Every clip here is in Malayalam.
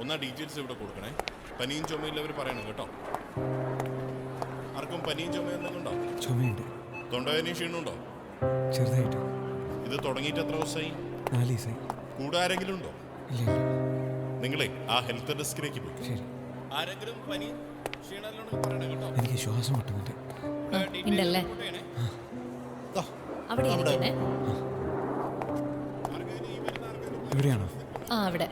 ഒന്നാ ഡീറ്റെയിൽസ് ഇവിടെ കൊടുക്കണേ. പനിയും ചുമയില്ലവർ പറയണം കേട്ടോ. ആർക്കും പനിയും ചുമയും എന്തെങ്കിലും ഉണ്ടോ? ചുമയുണ്ട്. തൊണ്ടവേദനയും ക്ഷീണമുണ്ടോ ചെറുതായിട്ട്. ഇത് തുടങ്ങിയിട്ട് എത്ര ദിവസമായി? നാല് ദിവസമായി. കൂടെ ആരെങ്കിലും ഉണ്ടോ? ഇല്ല നിങ്ങളെ ആ ഹെൽത്ത് ഡെസ്കിലേക്ക് പോയി. ആരെങ്കിലും പനി എനിക്ക് ശ്വാസം details ഉണ്ടല്ലേ? അവിടെ. ഇരിക്കണേ ഇവിടെയാണോ? ആ അവിടെ.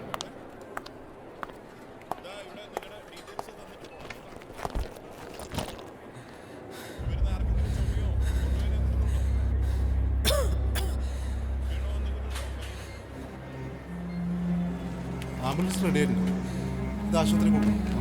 ആംബുലൻസ് റെഡി ആയിരുന്നു ഇത് ആശുപത്രി കൊണ്ടുപോകും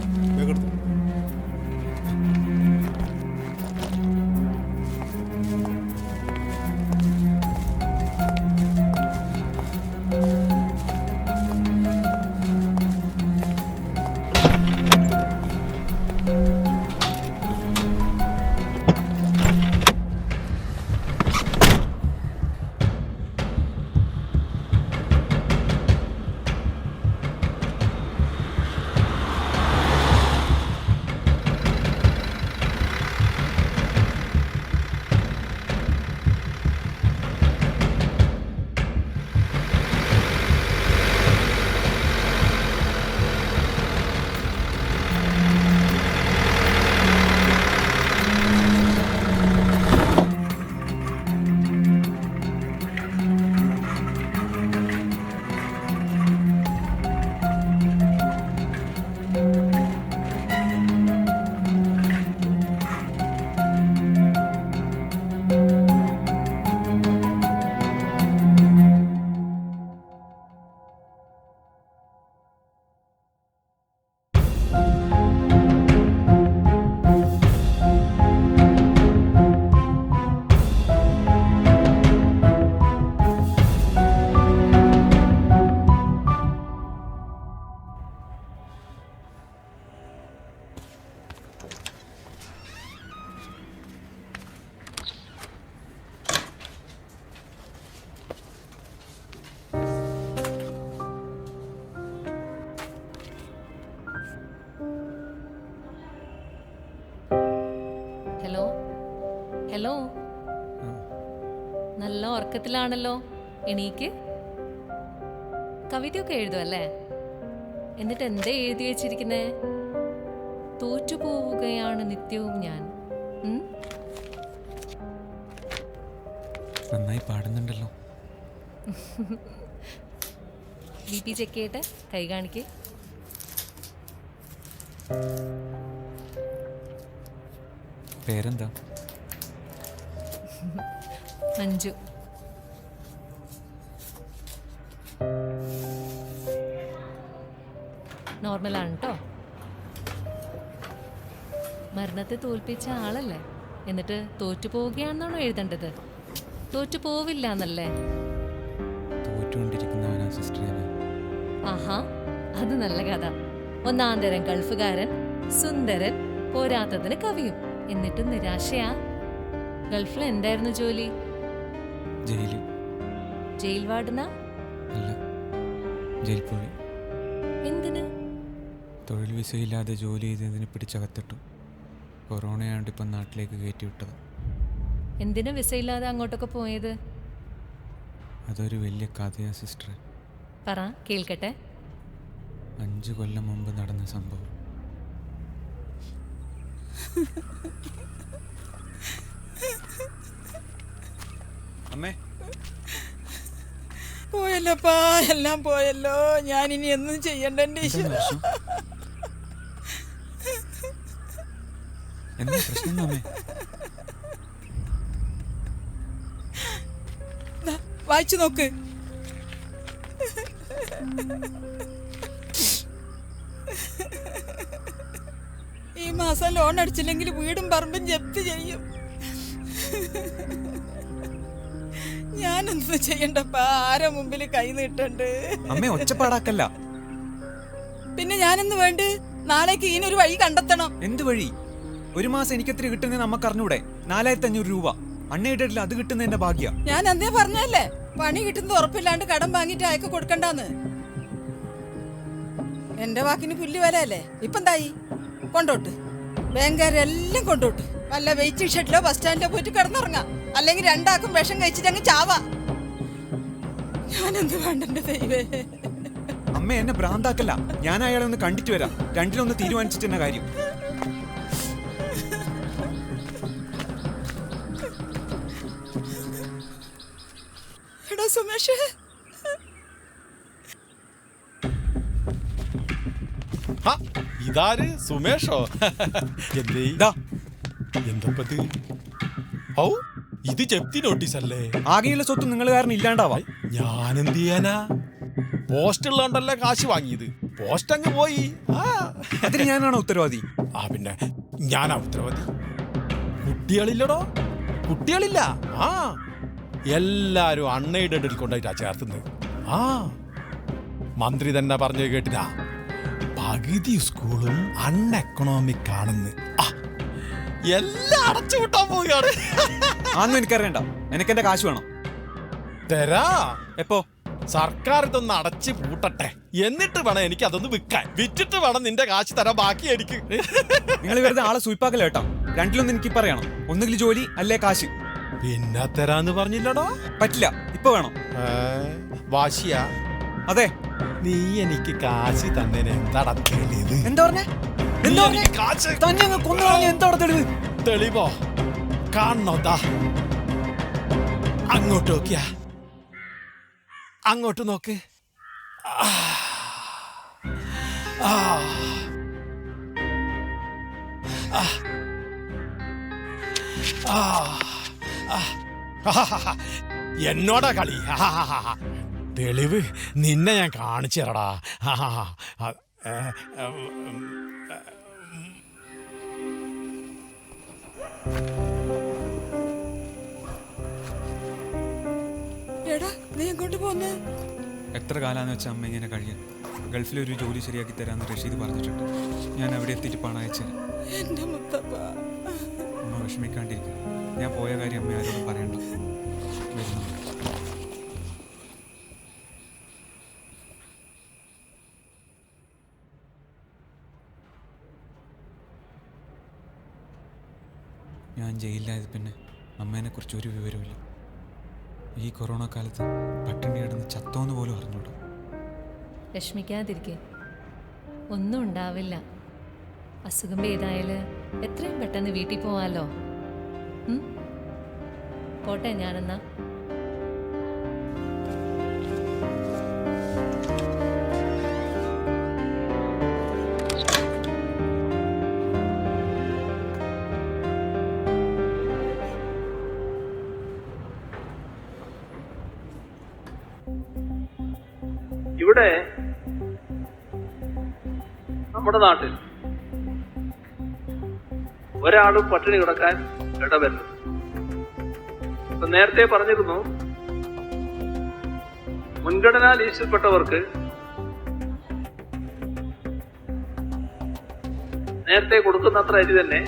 ഉറക്കത്തിലാണല്ലോ എണീക്ക്. കവിതയൊക്കെ എഴുതുമല്ലേ എന്നിട്ട് എന്തേ എഴുതി വെച്ചിരിക്കുന്നേ? തോറ്റുപോവുകയാണ് നിത്യവും ഞാൻ? നന്നായി പാടുന്നുണ്ടല്ലോ. ബി പി ചെക്ക് ചെയ്യട്ടെ. കൈ കാണിക്ക്. പേരെന്താ? മഞ്ജു. നോർമലാണ് കേട്ടോ മരണത്തെ തോൽപ്പിച്ച ആളല്ലേ? എന്നിട്ട് തോറ്റു പോവുകയാണെന്നാണോ എഴുതേണ്ടത്? തോറ്റു പോവില്ല എന്നല്ലേ ആഹാ അത് നല്ല കഥ. ഒന്നാം തരം ഗൾഫുകാരൻ സുന്ദരൻ പോരാത്തതിന് കവിയും. എന്നിട്ടും നിരാശയാ. ഗൾഫിൽ എന്തായിരുന്നു ജോലി? ജയിൽ വാർഡനാ അല്ല ജയിൽ പോയി എന്തിന്? തൊഴിൽ വിസയില്ലാതെ ജോലി ചെയ്തതിന് പിടിച്ചകത്തിട്ടു. കൊറോണയാണ്ട് ഇപ്പം നാട്ടിലേക്ക് കയറ്റി വിട്ടത്. എന്തിനു വിസയില്ലാതെ അങ്ങോട്ടൊക്കെ പോയത്? അതൊരു വലിയ കഥയാ സിസ്റ്റർ പറ കേൾക്കട്ടെ. അഞ്ച് കൊല്ലം മുമ്പ് നടന്ന സംഭവം. അമ്മേ. പാ എല്ലാം പോയല്ലോ. ഞാൻ ഇനി എന്നും ചെയ്യണ്ട എന്റെ ഈശ്വര എന്താ പ്രശ്നം അമ്മേ വായിച്ചു നോക്ക്. ഈ മാസം ലോൺ അടിച്ചില്ലെങ്കിൽ വീടും പറമ്പും ജപ്തി ചെയ്യും. ഞാനെന്ത് ചെയ്യണ്ടപ്പ ആരെ മുമ്പിൽ കൈ നീട്ടണ്ട്? അമ്മേ ഒച്ചപ്പാടാക്കല്ല. പിന്നെ ഞാനെന്ന് വേണ്ട? നാളേക്ക് ഈനൊരു വഴി കണ്ടെത്തണം. എന്ത് വഴി? ഒരു മാസം എനിക്കെത്ര കിട്ടുന്നത് നമുക്ക് അറിഞ്ഞൂടെ നാലായിരത്തി അഞ്ഞൂറ് രൂപ അൺഎയ്ഡഡിൽ അത് കിട്ടുന്നതിന്റെ ഭാഗ്യ. ഞാൻ അന്നേ പറഞ്ഞല്ലേ പണി കിട്ടുന്നത് ഉറപ്പില്ലാണ്ട് കടം വാങ്ങിട്ട് അയക്ക് കൊടുക്കണ്ടെന്ന്. എന്റെ വാക്കിന് പുല്ല് വരല്ലേ ഇപ്പൊ എന്തായി കൊണ്ടോട്ട്. ബാങ്കുകാരെല്ലാം കൊണ്ടോട്ട്. വല്ല വെയിറ്റിംഗ് ഷെഡിലോ ബസ് സ്റ്റാൻഡിലോ പോയിട്ട് കിടന്നുറങ്ങാം. അല്ലെങ്കിൽ രണ്ടാക്കും വിഷം കഴിച്ചിട്ട് അങ്ങ് ചാവാ. ഞാനെന്ത് വേണ്ടെന്റെ ദൈവേ അമ്മ എന്നെ ഭ്രാന്താക്കല്ല. ഞാൻ അയാളെ ഒന്ന് കണ്ടിട്ട് വരാം. രണ്ടിലൊന്ന് തീരുമാനിച്ചിട്ട് എന്ന കാര്യം. എടാ സുമേഷ് ആ, ഇതാര് സുമേഷോ എന്തേ ദാ എന്തപ്പത് ഔ ഇത് ജപ്തി നോട്ടീസ് അല്ലേ? ആകെയുള്ള സ്വത്ത് നിങ്ങൾ കാരണം ഇല്ലാണ്ടാവാ. ഞാൻ എന്ത് ചെയ്യാനാ? പോസ്റ്റ് ഉള്ളതുകൊണ്ടല്ലേ കാശ് വാങ്ങിയത്. പോസ്റ്റ് അങ്ങ് പോയി. ആ. അതിന് ഞാനാണോ ഉത്തരവാദി? ആ പിന്നെ ഞാനാ ഉത്തരവാദി. കുട്ടികളില്ലടോ. കുട്ടികളില്ല. ആ. എല്ലാരും അൺഎയ്ഡഡിൽ കൊണ്ടായിട്ടാ ചേർത്തുന്നത്. ആ മന്ത്രി തന്നെ പറഞ്ഞു കേട്ടിനാ പകുതി സ്കൂളും അൺഎക്കണോമിക് ആണെന്ന്. എല്ലാം അടച്ചു വിട്ടാൻ പോവുകയാണ്. ആന്നും എനിക്കറിയണ്ട. എനിക്ക് എന്റെ കാശ് വേണം. തരാ. എപ്പോ? സർക്കാർ ഇതൊന്ന് അടച്ചു പൂട്ടട്ടെ. എന്നിട്ട് വേണം എനിക്ക് അതൊന്ന് വിൽക്കാൻ. വിറ്റിട്ട് വേണം നിന്റെ കാശ് തരാൻ ബാക്കി എനിക്ക്. നിങ്ങൾ വെറുതെ ആളെ സൂയിപ്പാക്കല കേട്ടോ രണ്ടിലൊന്നും എനിക്ക് പറയണം ഒന്നുകിൽ ജോലി അല്ലേ കാശ്? പിന്നെ തരാന്ന് പറഞ്ഞില്ലടോ. പറ്റില്ല ഇപ്പൊ വേണം. വാശിയാ. അതെ. നീ എനിക്ക് കാശി തന്നേന്. എന്താടാ തെളിവ്? എന്താ പറഞ്ഞേ? നീ എന്താ പറഞ്ഞേ? എനിക്ക് കാശ്. തന്നെ അങ്ങ് കൊന്നു കളഞ്ഞ എന്താണ് തെളിവ്? തെളിവോ? കാണണോ ദാ. അങ്ങോട്ട് നോക്കിയാ. അങ്ങോട്ട് നോക്ക്. ആ. ആ. എന്നോടാ കളി. തെളിവ് നിന്നെ ഞാൻ കാണിച്ചു തരടാ ആ, എടാ നീ എങ്ങോട്ട് പോന്ന്? എത്ര കാലാന്ന് വെച്ചാൽ അമ്മ ഇങ്ങനെ കഴിയാൻ? ഗൾഫിൽ ഒരു ജോലി ശരിയാക്കി തരാമെന്ന് റഷീദ് പറഞ്ഞിട്ടുണ്ട്. ഞാൻ അവിടെ എത്തിയിട്ട് പണം അയച്ചു എന്റെ മുത്തപ്പ. അമ്മ വിഷമിക്കാണ്ടിരിക്കും. ഞാൻ പോയ കാര്യം അമ്മ ആരോടും പറയണ്ട. ഞാൻ ജയിലിലായത് പിന്നെ അമ്മേനെക്കുറിച്ച് ഒരു വിവരമില്ല ഈ കൊറോണ കാലത്ത് പട്ടിണി കിടന്ന് ചത്തോന്ന് പോലും അറിഞ്ഞോളൂ വിഷമിക്കാതിരിക്കെ. ഒന്നും ഉണ്ടാവില്ല. അസുഖം ഏതായാലും എത്രയും പെട്ടെന്ന് വീട്ടിൽ പോവാലോ? പോട്ടെ ഞാനെന്നാ. ഇവിടെ നമ്മുടെ നാട്ടിൽ ഒരാളും പട്ടിണി കിടക്കാൻ ഇടവരുന്നത് ഇപ്പൊ നേരത്തെ പറഞ്ഞിരുന്നു മുൻഗണനാ ലിസ്റ്റിൽപ്പെട്ടവർക്ക് നേരത്തെ കൊടുക്കുന്ന അത്ര അരി തന്നെ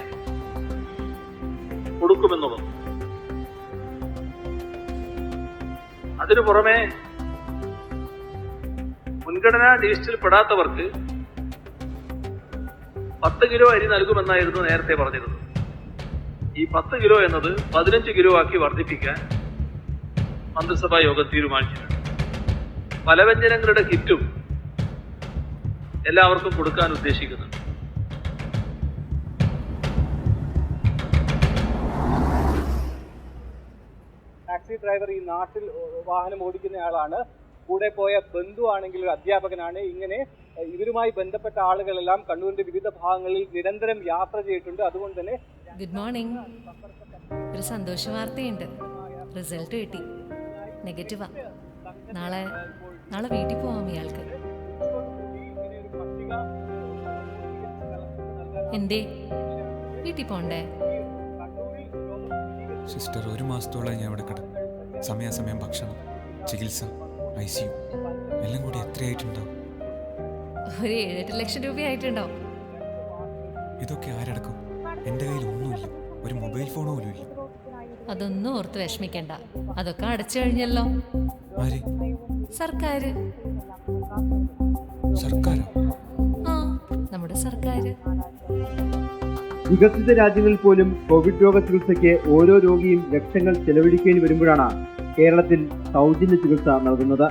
കൊടുക്കുമെന്നുള്ളത്. അതിനു പുറമെ മുൻഗണനാ ലിസ്റ്റിൽ പെടാത്തവർക്ക് പത്ത് കിലോ അരി നൽകുമെന്നായിരുന്നു നേരത്തെ പറഞ്ഞിരുന്നത്. ഈ പത്ത് കിലോ എന്നത് പതിനഞ്ച് കിലോ ആക്കി വർദ്ധിപ്പിക്കാൻ മന്ത്രിസഭാ യോഗം തീരുമാനിച്ചിട്ടുണ്ട്. പലവ്യഞ്ജനങ്ങളുടെ കിറ്റും എല്ലാവർക്കും കൊടുക്കാൻ ഉദ്ദേശിക്കുന്നുണ്ട് ടാക്സി ഡ്രൈവർ ഈ നാട്ടിൽ വാഹനം ഓടിക്കുന്നയാളാണ് കൂടെ പോയ ബന്ധുവാണെങ്കിൽ ഒരു അധ്യാപകനാണ്. ഇങ്ങനെ ഇവരുമായി ബന്ധപ്പെട്ട ആളുകളെല്ലാം കണ്ണൂരിന്റെ വിവിധ ഭാഗങ്ങളിൽ നിരന്തരം യാത്ര ചെയ്തിട്ടുണ്ട്. അതുകൊണ്ട് തന്നെ ഗുഡ് മോർണിംഗ് ഒരു സന്തോഷ വാർത്തയുണ്ട്. റിസൾട്ട് കിട്ടി. നെഗറ്റീവാ നാളെ നാളെ വീട്ടിൽ പോവാം ഇയാൾക്ക്. എന്തേ? വീട്ടിൽ പോണ്ടേ? സിസ്റ്റർ ഒരു മാസത്തോളം ഞാൻ ഇവിടെ കിടക്കും സമയാസമയം ഭക്ഷണം ചികിത്സ ഐ സി യു. എല്ലാം കൂടി എത്രയായിട്ടുണ്ടാവും? ഒരു ഏഴെട്ട് ലക്ഷം രൂപയായിട്ടുണ്ടാവും ഇതൊക്കെ ആരടക്കും? എന്റെ കയ്യിൽ ഒന്നുമില്ല. ഒരു മൊബൈൽ ഫോണോ പോലും ഇല്ല. അതൊന്നും ഓർത്ത് വിഷമിക്കണ്ട. അതൊക്കെ അടച്ചു കഴിഞ്ഞല്ലോ. ആര്? സർക്കാർ സർക്കാരോ? നമ്മുടെ സർക്കാർ വികസിത രാജ്യങ്ങളിൽ പോലും കോവിഡ് രോഗ ചികിത്സയ്ക്ക് ഓരോ രോഗിയും ലക്ഷങ്ങൾ ചെലവഴിക്കേണ്ടി വരുമ്പോഴാണ് കേരളത്തിൽ സൗജന്യ ചികിത്സ നൽകുന്നത്.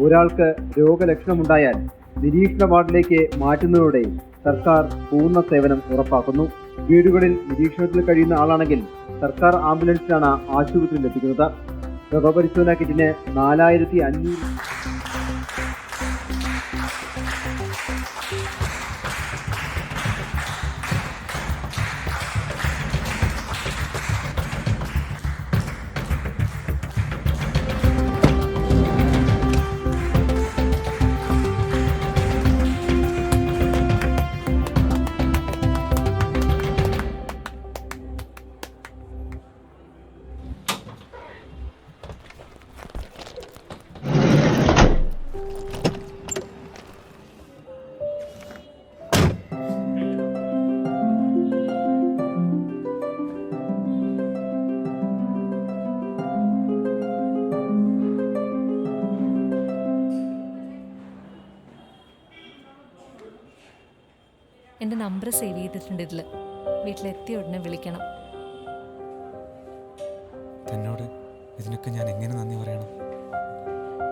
ഒരാൾക്ക് രോഗലക്ഷണമുണ്ടായാൽ നിരീക്ഷണ വാർഡിലേക്ക് മാറ്റുന്നതോടെ സർക്കാർ പൂർണ സേവനം ഉറപ്പാക്കുന്നു. വീടുകളിൽ നിരീക്ഷണത്തിൽ കഴിയുന്ന ആളാണെങ്കിൽ സർക്കാർ ആംബുലൻസിലാണ് ആശുപത്രിയിൽ എത്തിക്കുന്നത്. രോഗപരിശോധനാ കിറ്റിന് നാലായിരത്തി അഞ്ഞൂറ് നമ്പർ സേവ് ചെയ്തിട്ടുണ്ട് ഇതിൽ വീട്ടിലെത്തിയ ഉടനെ വിളിക്കണം. തന്നോട് ഇതിനൊക്കെ ഞാൻ എങ്ങനെ നന്ദി പറയണം?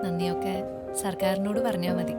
നന്ദിയൊക്കെ സർക്കാരിനോട് പറഞ്ഞാൽ മതി.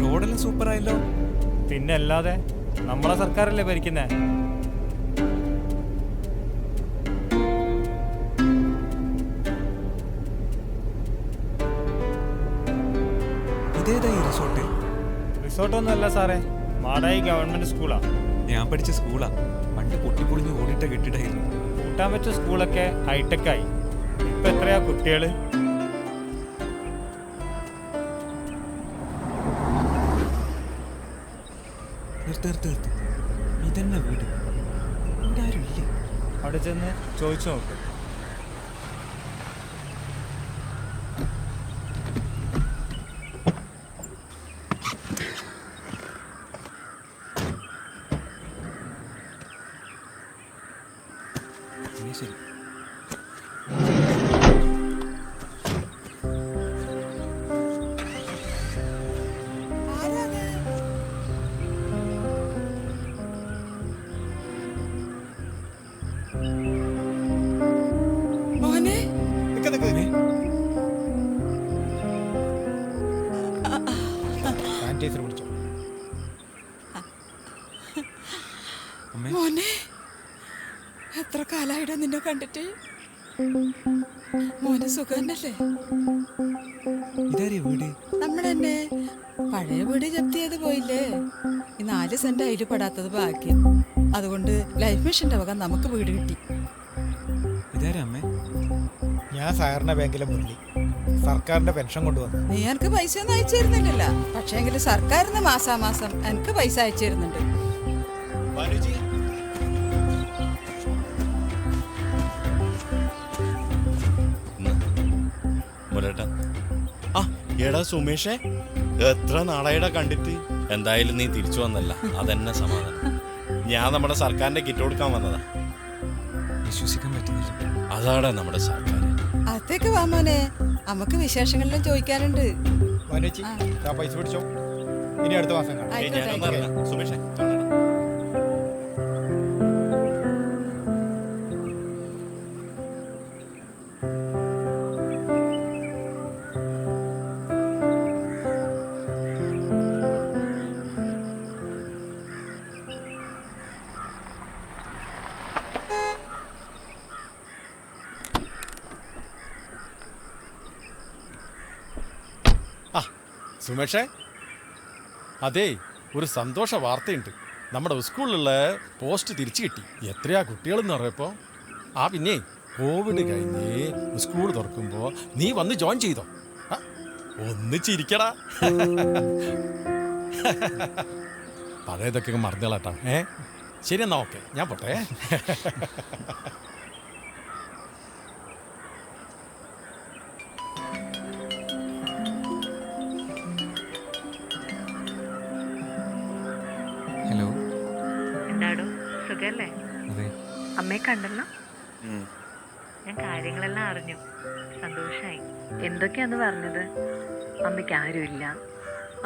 റോഡെല്ലാം സൂപ്പർ ആയല്ലോ പിന്നെ അല്ലാതെ നമ്മളെ സർക്കാരല്ലേ ഭരിക്കുന്നേ? ഇതേതാ ഈ റിസോർട്ട് റിസോർട്ടൊന്നും അല്ല സാറേ മാടായി ഗവൺമെന്റ് സ്കൂളാ. ഞാൻ പഠിച്ച സ്കൂളാ. പണ്ട് പൊട്ടിപ്പൊളിഞ്ഞ് ഓടിട്ട കെട്ടിടായിരുന്നു കൂട്ടാൻ പറ്റിയ സ്കൂളൊക്കെ ഹൈടെക് ആയി ഇപ്പൊ എത്രയാ കുട്ടികൾ? ഇതന്നെ വീട്? അവിടെ ചെന്ന് ചോദിച്ചു നോക്ക്. കണ്ടിട്ട് മോനെ സുഖന്നല്ലേ? ഇതാരിയ വീട്? നമ്മളെന്നെ പഴയ വീട് ജപ്തി ചെയ്ത് പോയില്ലേ? ഈ നാല് സെന്റ് അതിൽ പെടാത്തത് ബാക്കി അതുകൊണ്ട് ലൈഫ് മിഷന്റെ വക നമുക്ക് വീട് കിട്ടി. ഇതാരാ അമ്മേ? ഞാൻ സഹകരണ ബാങ്കിലെ മുരളി. സർക്കാരിന്റെ പെൻഷൻ കൊണ്ടുവന്നു. നീ എനിക്ക് പൈസ ഒന്നും അയച്ചു തരുന്നില്ലല്ലോ. പക്ഷേ എങ്കിലും സർക്കാരിന്ന് മാസാമാസം എനിക്ക് പൈസ അയച്ചു എടാ സുമേഷേ എത്ര നാളായിട കണ്ടിട്ട്? എന്തായാലും നീ തിരിച്ചു വന്നല്ല. അതെന്നെ സമാധാനം. ഞാൻ നമ്മുടെ സർക്കാരിന്റെ കിറ്റ് കൊടുക്കാൻ വന്നതാ. വിശ്വസിക്കാൻ പറ്റുന്നില്ല. അതാടാ നമ്മുടെ സർക്കാർ. അകത്തേക്ക് വാ മോനെ. നമുക്ക് വിശേഷങ്ങളിലും ആ. പൈസ പിടിച്ചോ. ഇനി അടുത്ത മാസം. സുമേഷേ സുമേഷേ? അതേ ഒരു സന്തോഷ വാർത്തയുണ്ട്. നമ്മുടെ സ്കൂളിലുള്ള പോസ്റ്റ് തിരിച്ചു കിട്ടി. എത്രയാ കുട്ടികളെന്ന് പറയപ്പോ ആ പിന്നെ കോവിഡ് കഴിഞ്ഞ് സ്കൂൾ തുറക്കുമ്പോ നീ വന്ന് ജോയിൻ ചെയ്തോ? ഒന്ന് ചിരിക്കടാ. പഴയതൊക്കെ മറന്നുകളാട്ടാ. ഏ? ശരി എന്നാ ഓക്കെ. ഞാൻ പോട്ടെ. സുഖല്ലേ അതെ. അമ്മയെ കണ്ടല്ലോ? ഞാൻ കാര്യങ്ങളെല്ലാം അറിഞ്ഞു. സന്തോഷായി. എന്തൊക്കെയാന്ന് പറഞ്ഞത്? അമ്മയ്ക്ക് ആരുമില്ല.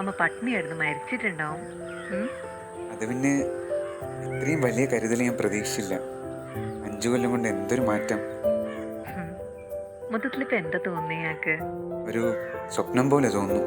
അമ്മ പട്ടിണിയായിരുന്നു. മരിച്ചിട്ടുണ്ടാവും? അത് പിന്നെ ഇത്രയും വലിയ കരുതൽ ഞാൻ പ്രതീക്ഷിച്ചില്ല. അഞ്ചു കൊല്ലം കൊണ്ട് എന്തൊരു മാറ്റം. മൊത്തത്തിൽ ഇപ്പൊ എന്താ തോന്നിയാക്ക് ഒരു സ്വപ്നം പോലെ തോന്നുന്നു.